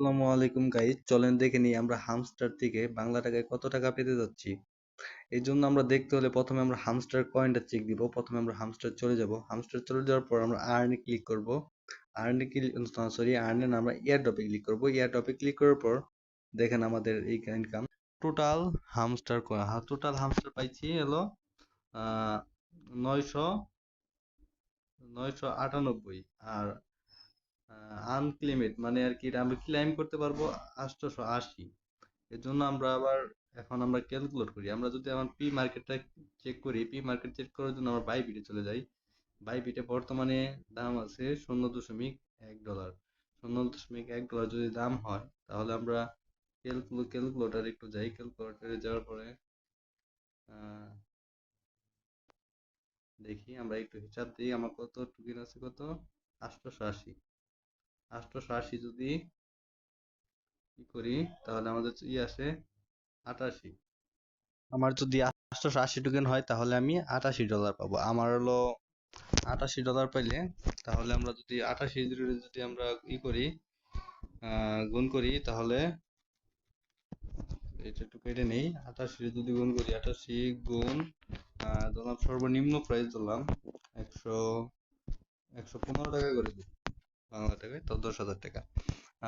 আসসালামু আলাইকুম গাইজ চলেন দেখে নিই আমরা হামস্টার থেকে বাংলা টাকায় কত টাকা পেতে যাচ্ছি। এই জন্য আমরা দেখতে হলে প্রথমে আমরা হামস্টার কয়েনটা চেক দিব, প্রথমে আমরা হামস্টার চলে যাব। হামস্টার চলে যাওয়ার পর আমরা আর্নে ক্লিক করব। আর্নে ক্লিক সরি আর্নে না আমরা এয়ারড্রপে ক্লিক করব। এয়ারড্রপে ক্লিক করার পর দেখেন আমাদের এই income total hamster total hamster পাইছি হলো নয়শো নয়শো আটানব্বই। আর আনক্লেমেড মানে আর কি এটা আমরা ক্লেম করতে পারব আটশোশো আশি। এর জন্য আমরা আবার এখন আমরা ক্যালকুলেট করি। আমরা যদি আমার পি মার্কেটটা চেক করি পি মার্কেট চেক করার জন্য আমরা বাই বিটে চলে যাই। বাই বিটে বর্তমানে দাম আছে শূন্য দশমিক এক ডলার শূন্য দশমিক এক ডলার যদি দাম হয়, তাহলে আমরা ক্যালকুলো ক্যালকুলেটার একটু যাই। ক্যালকুলেটারে যাওয়ার পরে দেখি আমরা একটু হিসাব দিই। আমার কত টুকিন আছে কত? আটশোশো আশি। আটশোশো যদি কি করি, তাহলে আমাদের ই আসে আটাশি। আমার যদি টোকেন হয়, তাহলে আমি আটাশি ডলার পাবো। আমার হলো আটাশি ডলার পাইলে, তাহলে আমরা যদি আটাশি যদি আমরা ই করি গুণ করি, তাহলে এটা একটু কেটে নেই। আটাশি যদি গুণ করি, আটাশি গুণ ধরলাম সর্বনিম্ন প্রাইস ধরলাম, একশো একশো পনেরো টাকা করে দিই। বাংলা টাকায় তো দশ হাজার টাকা।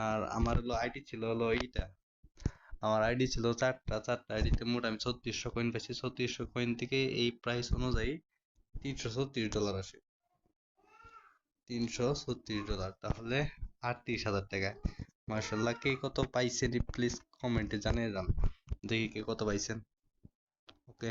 আর আমার হলো আইডি ছিল হলো এইটা। আমার আইডি ছিল চারটা চারটা আইডিতে মোট আমি ছত্রিশশো কয়েন পাইছি। ছত্রিশশো কয়েন থেকে এই প্রাইস অনুযায়ী তিনশো ছত্রিশ ডলার আসে। তিনশো ছত্রিশ ডলার তাহলে আটত্রিশ হাজার টাকা। মার্শাল্লাহ কে কত পাইছেন প্লিজ কমেন্টে জানিয়ে যান দেখি কে কত পাইছেন। ওকে